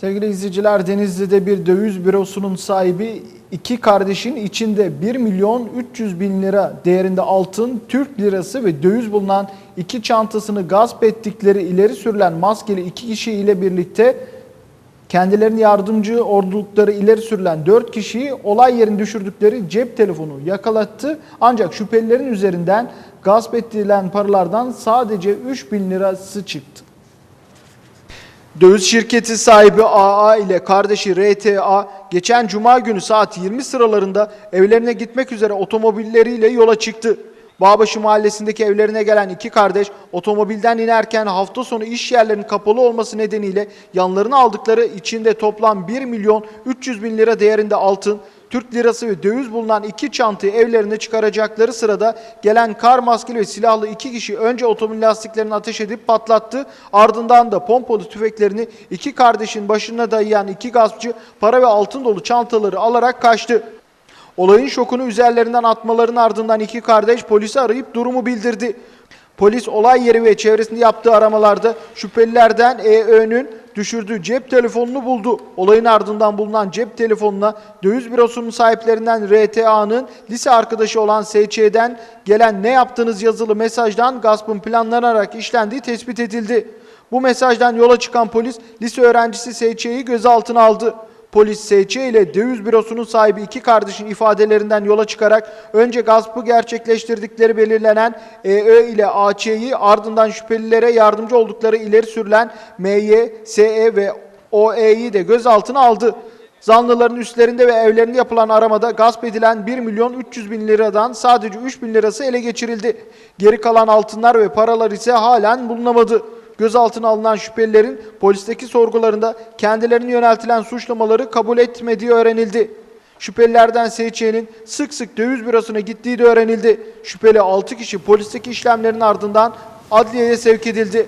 Sevgili izleyiciler Denizli'de bir döviz bürosunun sahibi iki kardeşin içinde 1 milyon 300 bin lira değerinde altın, Türk lirası ve döviz bulunan iki çantasını gasp ettikleri ileri sürülen maskeli iki kişi ile birlikte kendilerini yardımcı oldukları ileri sürülen 4 kişiyi olay yerine düşürdükleri cep telefonu yakalattı. Ancak şüphelilerin üzerinden gasp edilen paralardan sadece 3 bin lirası çıktı. Döviz şirketi sahibi AA ile kardeşi RTA geçen cuma günü saat 20 sıralarında evlerine gitmek üzere otomobilleriyle yola çıktı. Bağbaşı mahallesindeki evlerine gelen iki kardeş otomobilden inerken hafta sonu iş yerlerinin kapalı olması nedeniyle yanlarına aldıkları içinde toplam 1 milyon 300 bin lira değerinde altın, Türk lirası ve döviz bulunan iki çantayı evlerine çıkaracakları sırada gelen kar maskeli ve silahlı iki kişi önce otomobil lastiklerini ateş edip patlattı. Ardından da pompalı tüfeklerini iki kardeşin başına dayayan iki gaspçı para ve altın dolu çantaları alarak kaçtı. Olayın şokunu üzerlerinden atmaların ardından iki kardeş polisi arayıp durumu bildirdi. Polis olay yeri ve çevresinde yaptığı aramalarda şüphelilerden EÖ'nün düşürdüğü cep telefonunu buldu. Olayın ardından bulunan cep telefonuna döviz bürosunun sahiplerinden RTA'nın lise arkadaşı olan SÇ'den gelen ne yaptığınız yazılı mesajdan gaspın planlanarak işlendiği tespit edildi. Bu mesajdan yola çıkan polis lise öğrencisi SÇ'yi gözaltına aldı. Polis SC ile döviz bürosunun sahibi iki kardeşin ifadelerinden yola çıkarak önce gaspı gerçekleştirdikleri belirlenen EÖ ile AÇ'yi ardından şüphelilere yardımcı oldukları ileri sürülen MY, SE ve OE'yi de gözaltına aldı. Zanlıların üstlerinde ve evlerinde yapılan aramada gasp edilen 1 milyon 300 bin liradan sadece 3 bin lirası ele geçirildi. Geri kalan altınlar ve paralar ise halen bulunamadı. Gözaltına alınan şüphelilerin polisteki sorgularında kendilerine yöneltilen suçlamaları kabul etmediği öğrenildi. Şüphelilerden SÇ'nin sık sık döviz bürosuna gittiği de öğrenildi. Şüpheli 6 kişi polisteki işlemlerin ardından adliyeye sevk edildi.